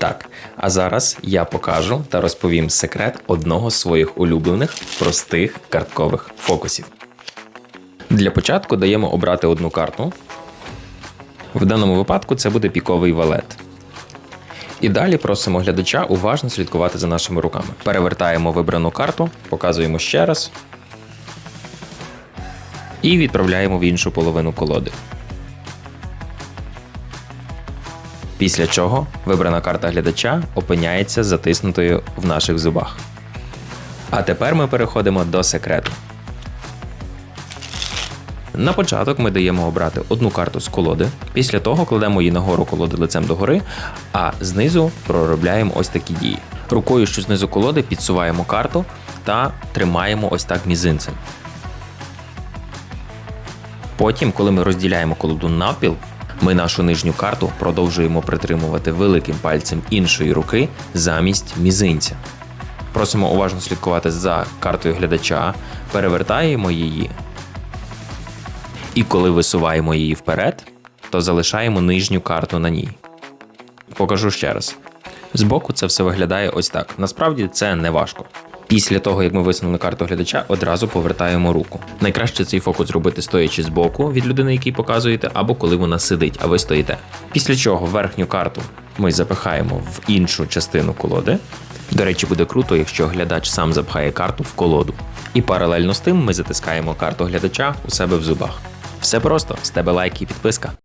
Так, а зараз я покажу та розповім секрет одного з своїх улюблених простих карткових фокусів. Для початку даємо обрати одну карту. В даному випадку це буде піковий валет. І далі просимо глядача уважно слідкувати за нашими руками. Перевертаємо вибрану карту, показуємо ще раз. І відправляємо в іншу половину колоди. Після чого вибрана карта глядача опиняється затиснутою в наших зубах. А тепер ми переходимо до секрету. На початок ми даємо обрати одну карту з колоди. Після того кладемо її нагору колоди лицем догори, а знизу проробляємо ось такі дії. Рукою, що знизу колоди, підсуваємо карту та тримаємо ось так мізинцем. Потім, коли ми розділяємо колоду навпіл, ми нашу нижню карту продовжуємо притримувати великим пальцем іншої руки замість мізинця. Просимо уважно слідкувати за картою глядача, перевертаємо її. І коли висуваємо її вперед, то залишаємо нижню карту на ній. Покажу ще раз. Збоку це все виглядає ось так. Насправді це не важко. Після того, як ми висунули карту глядача, одразу повертаємо руку. Найкраще цей фокус зробити стоячи збоку від людини, якій показуєте, або коли вона сидить, а ви стоїте. Після чого верхню карту ми запихаємо в іншу частину колоди. До речі, буде круто, якщо глядач сам запхає карту в колоду. І паралельно з тим ми затискаємо карту глядача у себе в зубах. Все просто, з тебе лайк і підписка.